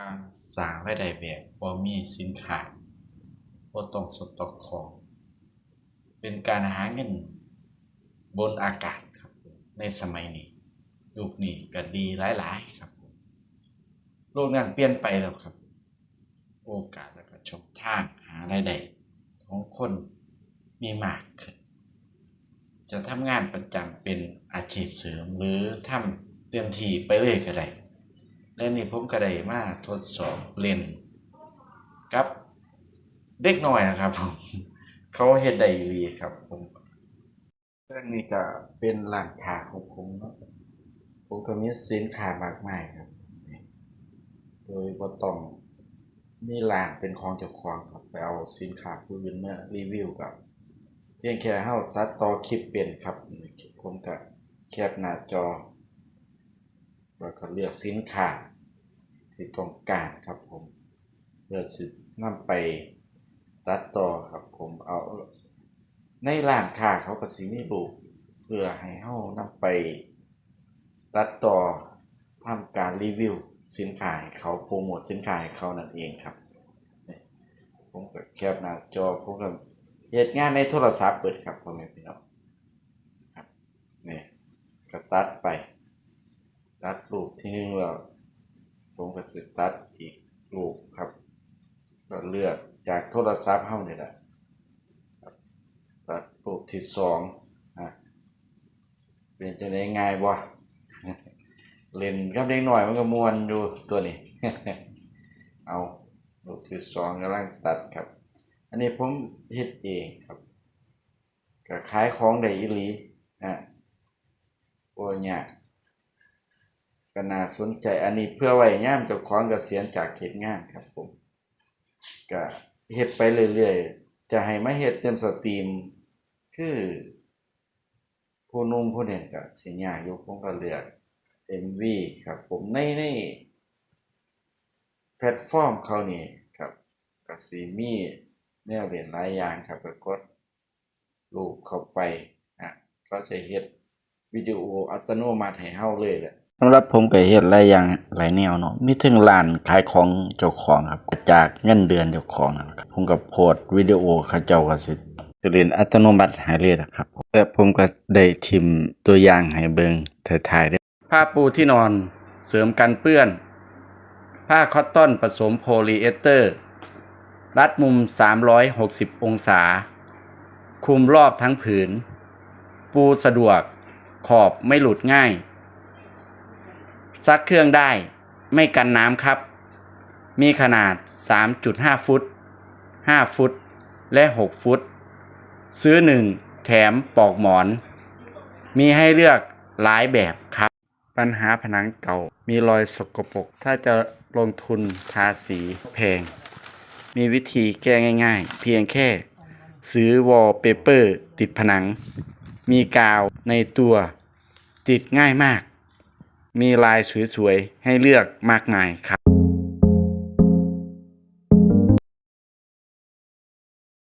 การสร้างรายได้แบบบ่มีสินค้าบ่ต้องสต็อกของ เป็นการหาเงินบนอากาศครับในสมัยนี้ยุคนี้ก็ดีหลายๆครับโลกนั้นเปลี่ยนไปแล้วครับ โอกาสและก็ช่องทางหารายได้ของคนมีมากขึ้น จะทำงานประจำเป็นอาชีพเสริมหรือทำเต็มที่ไปเลยก็ได้ และนี่ผมก็ได้มาทดสอบเล่นกับเด็กหน้อยนะครับผมเขาเฮ็ดได้ดีครับผมเรื่องนี้ก็เป็นร้านค้าของผมเนาะผมก็มีสินค้ามากมายครับ โดยบ่ต้องมีร้านเป็นของเจ้าของครับไปเอาสินค้าผู้อื่นมารีวิวกับเพียงแค่เฮาตัดต่อคลิปเป็นครับผมก็แคปหน้าจอแล้วก็เลือกสินค้า ที่ต้องการครับผมเพื่อสินำไปตัดต่อครับผมเอาในร้านค้าเขาก็สิมีรูปเพื่อให้เฮานำไปตัดต่อทำการรีวิวสินค้าให้เขาโปรโมทสินค้าให้เขานั่นเองครับ ผมก็แคปหน้าจอผมก็เฮ็ดงานในโทรศัพท์เปิดครับพ่อแม่พี่น้องครับนี่ก็ตัดไป ตัดรูปที่นึงแล้ว ผมก็สิตัดอีกรูปครับก็เลือกจากโทรศัพท์เฮานี่แหละตัดรูปที่สองอะเป็นจะได้ง่ายบ่เล่นกับเด็กหน่อยมันก็มวนอยู่ตัวนี้ เอารูปที่สองกำลังตัดครับ อันนี้ผมเฮ็ดเองครับก็ขายของได้อีหลีอะโอ้ยาก ก็น่าสนใจอันนี้เพื่อไว้ย่ามเจ้าของเกษียณจากเฮ็ดงานครับผมก็เฮ็ดไปเรื่อยๆ จะให้มาเฮ็ดเต็มสตรีม คือผู้นุ่มผู้เนี่ยก็สิยากยู่ผมก็เลือก MV ครับผมในในแพลตฟอร์มเขานี่ครับก็สิมีแนวเรียนหลายอย่างครับก็กดรูปเข้าไปอะก็จะเฮ็ดวิดีโออัตโนมัติให้เฮาเลยแหละ สำหรับผมก็เฮ็ดหลายอย่างหลายแนวเนาะมีถึงร้านขายของเจ้าของครับจากเงินเดือนเจ้าของนะครับผมก็โพสต์วิดีโอเขาเจ้าก็สิสิเรียนอัตโนมัติให้เลยนะครับและผมก็ได้ทิมตัวอย่างให้เบิ่งถ่ายๆเด้ผ้าปูที่นอนเสริมกันเปื้อน ผ้าคอตตอนผสมโพลีเอสเตอร์ รัดมุม 360 องศา คุมรอบทั้งผืน ปูสะดวก ขอบไม่หลุดง่าย ซักเครื่องได้ไม่กันน้ำครับ มีขนาด 3.5 ฟุต 5 ฟุต และ 6 ฟุต ซื้อ 1 แถมปลอกหมอน มีให้เลือกหลายแบบครับ ปัญหาผนังเก่า มีรอยสกปรก ถ้าจะลงทุนทาสีแพง มีวิธีแก้ง่ายๆ เพียงแค่ ซื้อวอลเปเปอร์ ติดผนัง มีกาวในตัว ติดง่ายมาก มีลายสวยๆ ให้เลือกมากมายครับ